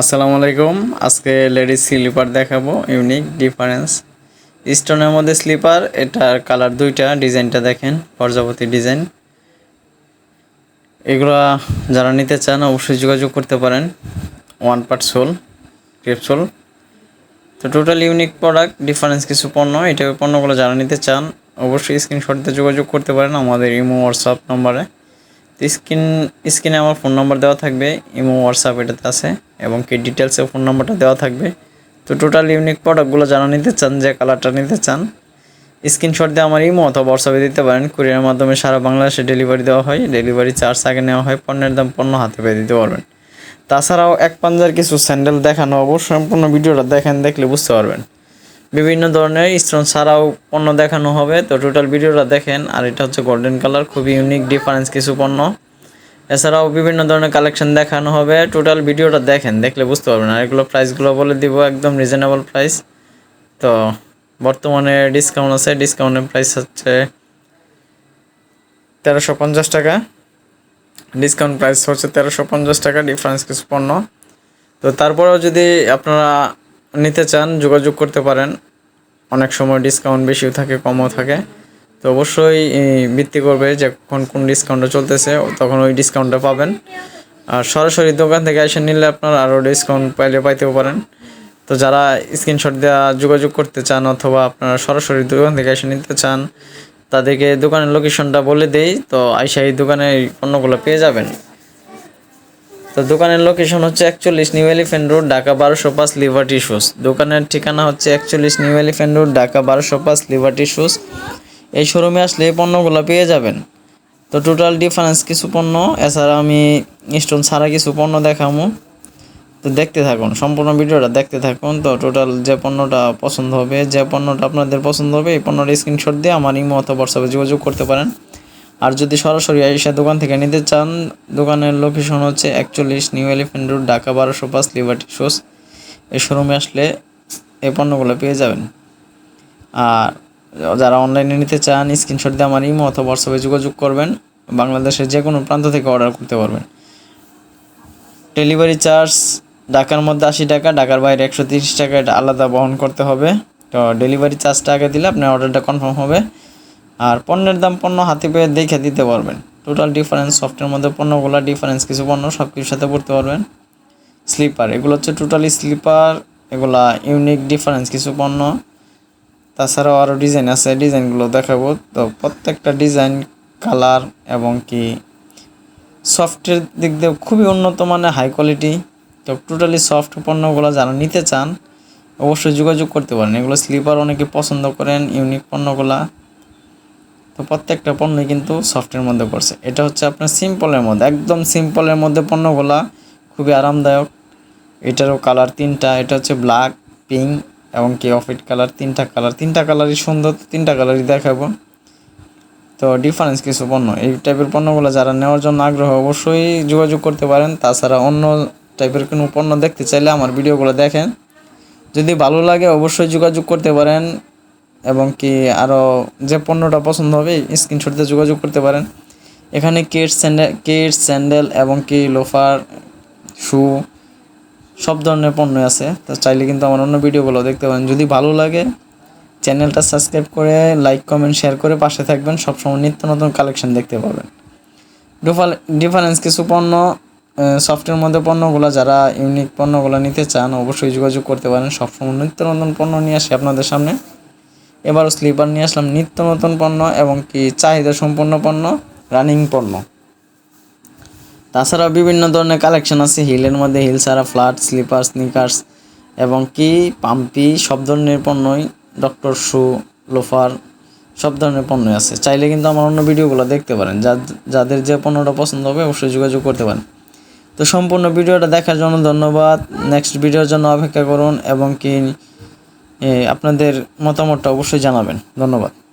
আসসালামু আলাইকুম। আজকে লেডিস স্লিপার দেখাবো, ইউনিক, ডিফারেন্স। স্টোনের মধ্যে স্লিপার, এটার কালার দুইটা, ডিজাইনটা দেখেন প্রজাপতি ডিজাইন। এগুলা যারা নিতে চান অবশ্যই যোগাযোগ করতে পারেন, ওয়ান পার্ট সোল ক্রেপসোল তো টোটাল ইউনিক প্রোডাক্ট, ডিফারেন্স কিছু পণ্য এটা পণ্যগুলো যারা নিতে চান, অবশ্যই স্ক্রিনশট দিয়ে যোগাযোগ করতে পারেন আমাদের ইমো, হোয়াটসঅ্যাপ নম্বরে। স্ক্রিন, স্ক্রিনে আমার ফোন নাম্বার দেওয়া থাকবে, ইমো, হোয়াটসঅ্যাপ এটাতে আছে, এবং কি ডিটেলসে ফোন নাম্বারটা দেওয়া থাকবে। তো টোটাল ইউনিক প্রোডাক্টগুলো যারা নিতে চান, যে কালারটা নিতে চান স্ক্রিনশট দিয়ে আমার ইমো অথবা হোয়াটসঅ্যাপে দিতে পারেন। কুরিয়ারের মাধ্যমে সারা বাংলাদেশে ডেলিভারি দেওয়া হয়। ডেলিভারি চার্জ আগে নেওয়া হয়, পণ্যের দাম পণ্য হাতে পেয়ে দিতে পারবেন। তাছাড়াও এক পাঞ্জার কিছু স্যান্ডেল দেখানো, অবশ্যই সম্পূর্ণ ভিডিওটা দেখেন, দেখলে বুঝতে পারবেন। বিভিন্ন ধরনের স্টোন ছাড়াও পণ্য দেখানো হবে। তো টোটাল ভিডিওটা দেখেন, আর এটা হচ্ছে গোল্ডেন কালার খুবই ইউনিক ডিফারেন্স কিছু পণ্য। এছাড়াও বিভিন্ন ধরনের কালেকশন দেখানো হবে। টোটাল ভিডিওটা দেখেন, দেখলে বুঝতে পারবেন। আর এগুলো প্রাইসগুলো বলে দিব, একদম রিজনেবল প্রাইস তো বর্তমানে ডিসকাউন্ট আছে ডিসকাউন্টের প্রাইস হচ্ছে তেরোশো পঞ্চাশ টাকা। ডিসকাউন্ট প্রাইস হচ্ছে তেরোশো পঞ্চাশ টাকা ডিফারেন্স কিছু পণ্য। তো তারপরেও যদি আপনারা নিতে চান, যোগাযোগ করতে পারেন। অনেক সময় ডিসকাউন্ট বেশিও থাকে, কমও থাকে। তো অবশ্যই ভিত্তি করবে যে কোন কোন ডিসকাউন্টটা চলতেছে, তখন ওই ডিসকাউন্টটা পাবেন। আর সরাসরি দোকান থেকে এসে নিলে আপনার আরও ডিসকাউন্ট পাইলে পাইতেও পারেন। তো যারা স্ক্রিনশট দেওয়া যোগাযোগ করতে চান অথবা আপনারা সরাসরি দোকান থেকে এসে নিতে চান, তাদেরকে দোকানের লোকেশনটা বলে দেই। তো আইসা এই দোকানে পণ্যগুলো পেয়ে যাবেন। তো দোকানের লোকেশন হচ্ছে একচল্লিশ নিউ এলিফেন্ট রোড ঢাকা বারোশো পাঁচ লিভার্টি শুজ দোকানের ঠিকানা হচ্ছে একচল্লিশ নিউ এলিফেন্ট রোড ঢাকা বারোশো পাঁচ লিভার্টি শুজ এই শোরুমে আসলে এই পণ্যগুলো পেয়ে যাবেন। তো টোটাল ডিফারেন্স কিছু পণ্য, এছাড়া আমি স্টোন ছাড়া কিছু পণ্য দেখাবো তো দেখতে থাকুন, সম্পূর্ণ ভিডিওটা দেখতে থাকুন। তো টোটাল যে পণ্যটা পছন্দ হবে, যে পণ্যটা আপনাদের পছন্দ হবে, এই পণ্যটা স্ক্রিনশট দিয়ে আমার ইমো অথবা হোয়াটসঅ্যাপে যোগাযোগ করতে পারেন। আর যদি সরাসরি এসে দোকান থেকে নিতে চান, দোকানের লোকেশন হচ্ছে একচল্লিশ নিউ এলিফেন্ট রোড ঢাকা বারোশো পাঁচ লিবার্টি শোস এই শোরুমে আসলে এই পণ্যগুলো পেয়ে যাবেন। আর যারা অনলাইনে নিতে চান স্ক্রিনশট দিয়ে আমার ইমো অথবা হোয়াটসঅ্যাপে যোগাযোগ করবেন। বাংলাদেশের যে কোনো প্রান্ত থেকে অর্ডার করতে পারবেন। ডেলিভারি চার্জ ঢাকার মধ্যে আশি টাকা, ঢাকার বাইরে একশো তিরিশ টাকা, এটা আলাদা বহন করতে হবে। তো ডেলিভারি চার্জটা আগে দিলে আপনার অর্ডারটা কনফার্ম হবে। আর পণ্যের দাম পণ্য হাতে পেয়ে দেখে দিতে পারবেন। টোটাল ডিফারেন্স সফটের মধ্যে পণ্যগুলো ডিফারেন্স কিছু পণ্য সব কিছুর সাথে পড়তে পারবেন। স্লিপার এগুলো হচ্ছে টোটালি স্লিপার এগুলা ইউনিক ডিফারেন্স কিছু পণ্য। তাছাড়াও আরও ডিজাইন আছে ডিজাইনগুলো দেখাবো। তো প্রত্যেকটা ডিজাইন কালার এবং কি সফটের দিক দিয়ে খুবই উন্নত মানের হাই কোয়ালিটি তো টোটালি সফট পণ্যগুলো যারা নিতে চান, অবশ্যই যোগাযোগ করতে পারেন। এগুলো স্লিপার অনেকে পছন্দ করেন ইউনিক পণ্যগুলা। তো প্রত্যেকটা পণ্যই কিন্তু সফটের মধ্যে পড়ছে। এটা হচ্ছে আপনার সিম্পলের মধ্যে, একদম সিম্পলের মধ্যে পণ্যগুলা খুবই আরামদায়ক। এটারও কালার তিনটা, এটা হচ্ছে ব্ল্যাক পিঙ্ক এবং কি অফিট কালার তিনটা কালার তিনটা কালারই সুন্দর, তিনটা কালারই দেখাবো। তো ডিফারেন্স কিছু পণ্য, এই টাইপের পণ্যগুলো যারা নেওয়ার জন্য আগ্রহ, অবশ্যই যোগাযোগ করতে পারেন। তাছাড়া অন্য টাইপের কোনো পণ্য দেখতে চাইলে আমার ভিডিওগুলো দেখেন। যদি ভালো লাগে, অবশ্যই যোগাযোগ করতে পারেন। এবং কি আরও যে পণ্যটা পছন্দ হবে স্ক্রিনশট দিয়ে যোগাযোগ করতে পারেন। এখানে কিডস স্যান্ডেল কিডস স্যান্ডেল এবং কি লোফার শু সব ধরনের পণ্য আছে। তো চাইলে কিন্তু আমার অন্য ভিডিওগুলো দেখতে পারেন। যদি ভালো লাগে চ্যানেলটা সাবস্ক্রাইব করে লাইক কমেন্ট শেয়ার করে পাশে থাকবেন। সবসময় নিত্য নতুন কালেকশন দেখতে পাবেন। ডিফারেন্স কিছু পণ্য সফটের মধ্যে পণ্যগুলো, যারা ইউনিক পণ্যগুলো নিতে চান, অবশ্যই যোগাযোগ করতে পারেন। সবসময় নিত্য নতুন পণ্য নিয়ে আসি আপনাদের সামনে। এবারও স্লিপার নিয়ে আসলাম নিত্য নতুন পণ্য এবং কি চাহিদা সম্পন্ন পণ্য রানিং পণ্য। তাছাড়া বিভিন্ন ধরনের কালেকশন আছে, হিলের মধ্যে হিল ছাড়া ফ্ল্যাট স্লিপার স্নিকার্স এবং কি পাম্পি, সব ধরনের পণ্যই ডক্টর শু লোফার সব ধরনের পণ্যই আছে। চাইলে কিন্তু আমার অন্য ভিডিওগুলো দেখতে পারেন। যাদের যে পণ্যটা পছন্দ হবে অবশ্যই যোগাযোগ করতে পারেন। তো সম্পূর্ণ ভিডিওটা দেখার জন্য ধন্যবাদ। নেক্সট ভিডিওর জন্য অপেক্ষা করুন এবং কি আপনাদের মতামতটা অবশ্যই জানাবেন। ধন্যবাদ।